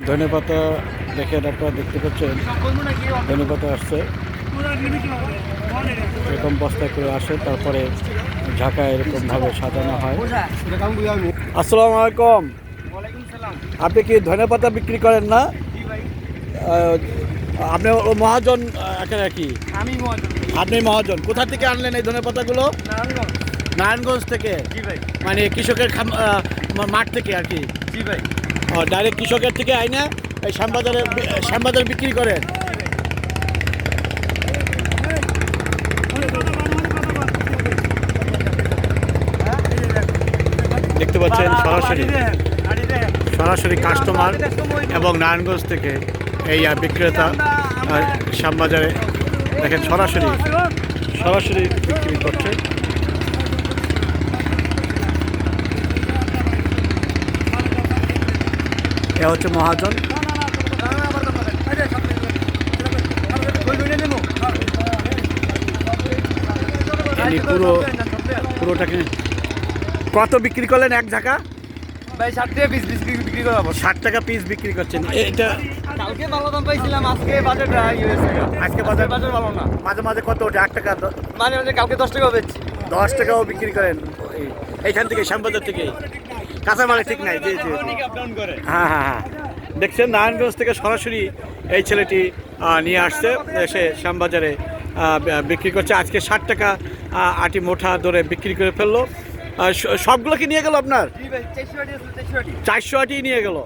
ধনে পাতা দেখেন আপনারা দেখতে পাচ্ছেন। ধনে পাতা আসছে। এরকম বস্তায় করে আসে তারপরে ঢাকা এরকমভাবে সাজানো হয়। আসসালামু আলাইকুম। আপনি কি ধনে পাতা বিক্রি করেন না? আপনি মহাজন এখানে কি? আমি মহাজন আপনি মহাজন। কোথা থেকে আনলেন এই ধনে পাতাগুলো নারায়ণগঞ্জ থেকে? মানে কৃষকের মাঠ থেকে আর কি? জি ভাই। ডাইরেক্ট কৃষকের থেকে আইনে এই শ্যামবাজারে শ্যামবাজারে বিক্রি করেন। দেখতে পাচ্ছেন সরাসরি। সরাসরি কাস্টমার এবং নারায়ণগঞ্জ থেকে এই বিক্রেতা শ্যামবাজারে দেখেন সরাসরি। সরাসরি বিক্রি করছে। এ হচ্ছে মহাজন। পুরো পুরোটাকে কত বিক্রি করলেন এক ঝাঁকা? ভাই ষাট টাকা পিস বিক্রি করে ষাট টাকা পিস বিক্রি করছেন। এটা কালকে ভালো দাম পাইছিলাম আজকে বাজার আজকে বাজার বাজার ভালো না। মাঝে মাঝে কত ওঠে? আট টাকা মানে মানে কালকে দশ টাকা বেচছি। দশ টাকাও বিক্রি করেন। এই- এইখান থেকে শ্যামবাজার থেকে। কাঁচা মালে ঠিক নাই জি জি করে হ্যাঁ হ্যাঁ হ্যাঁ। দেখছেন নারায়ণগঞ্জ থেকে সরাসরি এই ছেলেটি নিয়ে আসছে। এসে শ্যামবাজারে বিক্রি করছে। আজকে ষাট টাকা আটি মোঠা ধরে বিক্রি করে ফেলল। সবগুলো কি নিয়ে গেল আপনার? চারশো আটি নিয়ে গেল।